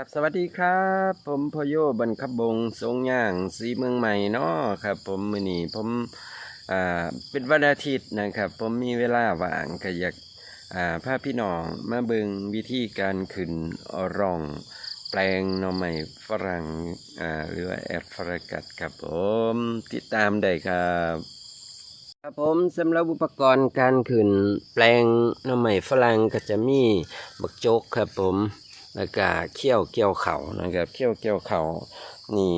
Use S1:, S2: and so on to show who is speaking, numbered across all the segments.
S1: ครับสวัสดีครับ ผมพโยบรรคบงทรงย่างสีเมืองใหม่เนาะครับ ผมมือนี้ผมอ่าเป็นวันอาทิตย์นะครับ ผมมีเวลาว่างก็อยากอ่าพาพี่น้องมาเบิงวิธีการขึ้นร่องแปลงหน่อไม้ฝรั่งอ่าหรือว่าแอดฟรากัดครับผมติดตามได้ครับครับผมสำหรับอุปกรณ์การขึ้นแปลงหน้ำใหม่ฝรั่งก็จะมีบักโจกครับผม แล้วก็เขี้ยวเกี่ยวเขานะครับเขี้ยวเกี่ยวเขานี่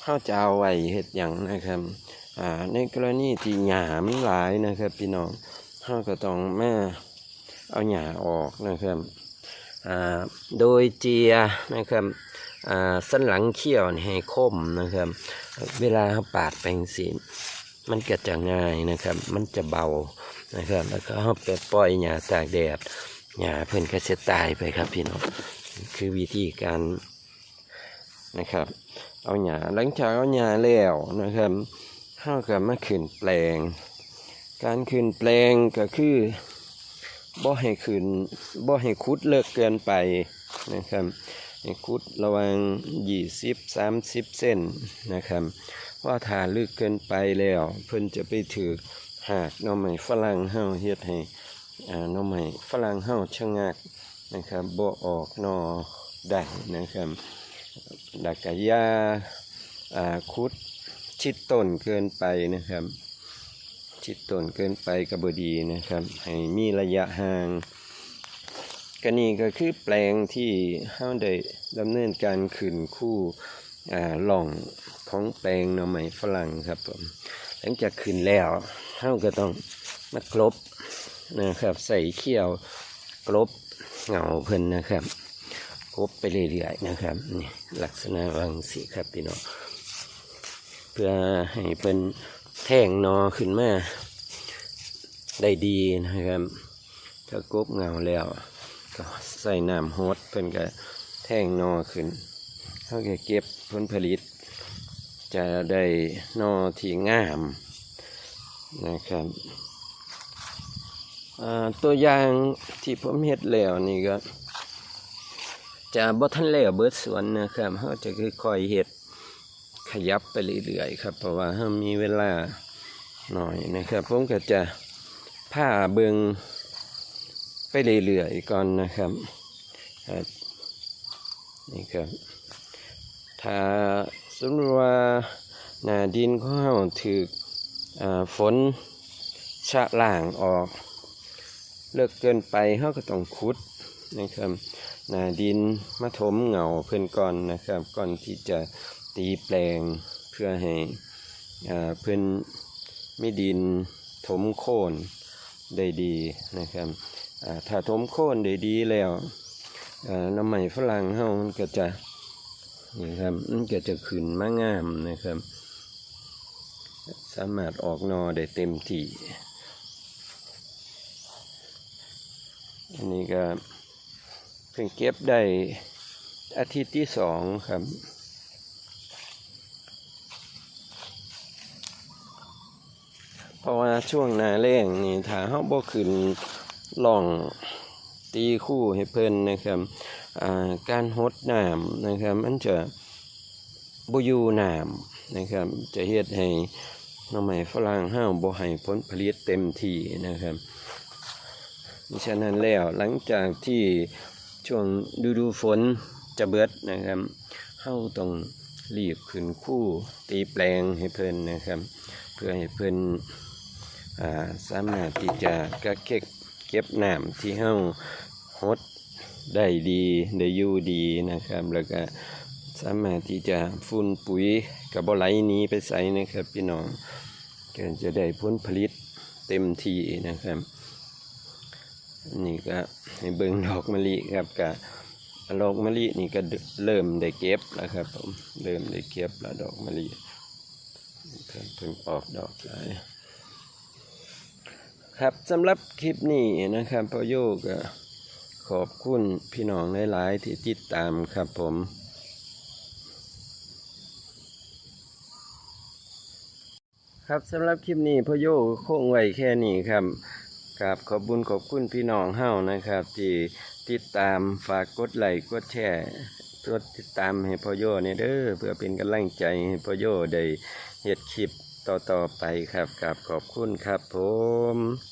S1: เข้าจะเอาไว้เห็ดหยังนะครับอ่าในกรณีที่หญ้ามันหลายนะครับพี่น้องเขาก็ต้องแมาเอาหญ้าออกนะครับอ่าโดยเจียนะครับอ่าสันหลังเขี้ยวให้คมนะครับ เวลาเขาปาดแปลงสีมันก็จะง่ายนะครับ มันจะเบานะครับ แล้วก็เอาไปปล่อยหญ้าตากแดด หญ้าเพื่อนก็จะตายไปครับพี่น้องคือวิธีการนะครับ เอาหญ้าหลังจากเอาหญ้าแล้วนะครับเข้ากับมาขึ้นแปลง การขึ้นแปลงก็คือบ่ให้ขึ้นบ่ให้คุดเลิกเกินไปนะครับให้คุดระวังยี่สิบสามสิบเส้นนะครับว่าถ้าลึกเกินไปแล้ว เพิ่นจะไปถือหากน่อไม้ฝรั่งเฮาเฮ็ดให้ อ่าหน่อไม้ฝรั่งเฮาชะงักนะครับบ่ออกนอได้นะครับดักกะยาคุดชิดต้นเกินไปนะครับ ชิดต้นเกินไปก็บ่ดีนะครับ ให้มีระยะห่างก็นี่ก็คือแปลงที่เฮาได้ดำเนินการขึ้นคู่หล่องของแปลงหน่อไม้ฝรั่งครับผมหลังจากขึ้นแล้วเฮาก็ต้องมากลบ นะครับ ใส่เขี้ยวกลบเหงาเพิ่นนะครับกลบไปเรื่อยๆนะครับนี่ลักษณะวังสีครับพี่น้องเพื่อให้เป็นแท่งนอขึ้นมาได้ดีนะครับถ้ากบเหงาแล้วก็ใส่น้ำฮดเพิ่นก็แท่งนอขึ้นเขาก็เก็บผลผลิต จะได้นอที่งามนะครับ ตัวอย่างที่ผมเฮ็ดแล้วนี่ก็ จะบ่ทันแล้วเบิดสวนนะครับเขาจะค่อยๆเฮ็ดขยับไปเรื่อยๆครับ เพราะว่าเขามีเวลาหน่อยนะครับ ผมก็จะผ้าเบิงไปเรื่อยๆก่อนนะครับนี่ครับ ถ้าสมมติว่าหน้าดินของเราถือฝนชะล่างออก เลิกเกินไปเขาก็ต้องขุดนะครับหนาดินมาถมเหงาเพื่อนก่อนนะครับก่อนที่จะตีแปลงเพื่อให้เพื่อนไมีดินถมโค่นได้ดีนะครับถ้าถมโค่นได้ดีแล้วน้ำใหม่ฝรั่งเฮามันก็จะนี่ครับมันก็จะขึ้นมางามนะครับ สามารถออกนอได้เต็มที่ อันนี้ก็เพิ่งเก็บได้อาทิตย์ที่สองครับเพราะว่าช่วงนาแรงนี่ถ้าเฮาบ่ขึ้นล่องตีคู่ให้เพิ่นนะครับการหดน้ำนะครับ มันจะบอยู่น้ำนะครับ จะเฮ็ดให้น่อไม้ฝรั่งห้าวบ่ให้ผลผลิตเต็มที่นะครับ มิฉะนั้นแล้วหลังจากที่ช่วงฤดูฝนจะเบิดนะครับเฮาต้องรีบขึ้นคู่ตีแปลงให้เพิ่นนะครับ เพื่อให้เพิ่นสามารถที่จะกะเก็บเก็บน้ำที่เฮาหดได้ดีได้อยู่ดีนะครับแล้วก็สามารถที่จะฟุ้นปุ๋ยกับบไหลนี้ไปใส่นะครับพี่น้องก็จะได้ผลผลิตเต็มที่นะครับ นี่ก็ให้เบิ่งดอกมะลิครับกับดอกมะลินี่ก็เริ่มได้เก็บแล้วครับผมเริ่มได้เก็บแล้วดอกมะลิเพิ่งออกดอกหลายครับสำหรับคลิปนี้นะครับพ่อโยกขอบคุณพี่น้องหลายๆที่ติดตามครับผมครับสำหรับคลิปนี้พ่อโยคงไว้แค่นี้ครับ ครับขอบบุญขอบคุณพี่น้องเฮ้านะครับ ที่ติดตามฝากกดไลค์กดแชร์กดติดตามให้พ่อโยเนี่ยเด้อเพื่อเป็นกำลังใจให้พ่อโยได้เห็ดคลิปต่อๆไปครับกับขอบคุณครับผม